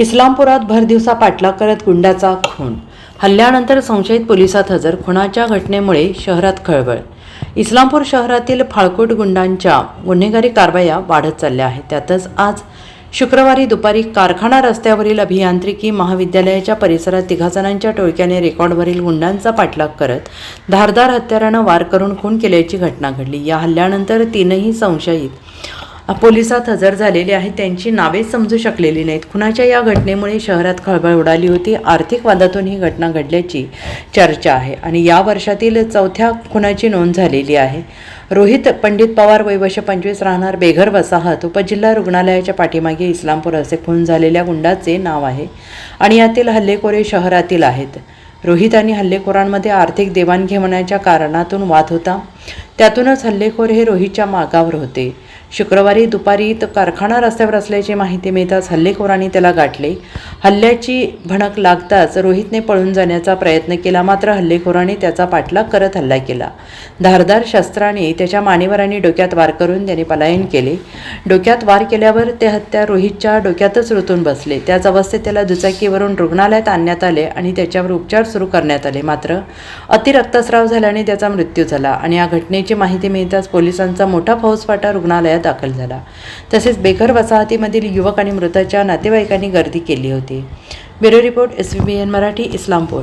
इस्लामपुरात भरदिवसा पाठलाग करत गुंडाचा खून. हल्ल्यानंतर संशयित पोलिसात हजर खुनाच्या घटनेमुळे शहरात खळबळ. इस्लामपूर शहरातील फाळकूट गुंडांच्या गुन्हेगारी कारवाया वाढत चालल्या आहेत. त्यातच आज शुक्रवारी दुपारी कारखाना रस्त्यावरील अभियांत्रिकी महाविद्यालयाच्या परिसरात तिघा जणांच्या टोळक्याने रेकॉर्डवरील गुंडांचा पाठलाग करत धारदार हत्यारानं वार करून खून केल्याची घटना घडली. या हल्ल्यानंतर तीनही संशयित पोलिसात हजर झालेले आहेत. त्यांची नावे समजू शकलेली नाहीत. खुनाच्या या घटनेमुळे शहरात खळबळ उडाली होती. आर्थिक वादातून ही घटना घडल्याची चर्चा आहे आणि या वर्षातील चौथ्या खुनाची नोंद झालेली आहे. रोहित पंडित पवार वैवश पंचवीस राहणार बेघर वसाहत उपजिल्हा रुग्णालयाच्या पाठीमागे इस्लामपूर असे खून झालेल्या गुंडाचे नाव आहे आणि यातील हल्लेखोरे शहरातील आहेत. रोहित आणि हल्लेखोरांमध्ये आर्थिक देवाणघेवाणाच्या कारणातून वाद होता. त्यातूनच हल्लेखोर हे रोहितच्या मागावर होते. शुक्रवारी दुपारी तो कारखाना रस्त्यावर असल्याची माहिती मिळताच हल्लेखोरांनी त्याला गाठले. हल्ल्याची भणक लागताच रोहितने पळून जाण्याचा प्रयत्न केला मात्र हल्लेखोरांनी त्याचा पाठलाग करत हल्ला केला. धारदार शस्त्राने त्याच्या मानेवर आणि डोक्यात वार करून त्याने पलायन केले. डोक्यात वार केल्यावर ते हत्या रोहितच्या डोक्यातच रुतून बसले. त्याच अवस्थेत त्याला दुचाकीवरून रुग्णालयात आणण्यात आले आणि त्याच्यावर उपचार सुरू करण्यात आले. मात्र अतिरक्तस्राव झाल्याने त्याचा मृत्यू झाला आणि या घटनेची माहिती मिळताच पोलिसांचा मोठा फौजफाटा रुग्णालयात दाखल झाला. तसेच बेघर वसाहतीमधील युवक आणि मृताच्या नातेवाईकांनी गर्दी केली होती. Bureau report S B N Marathi Islampur.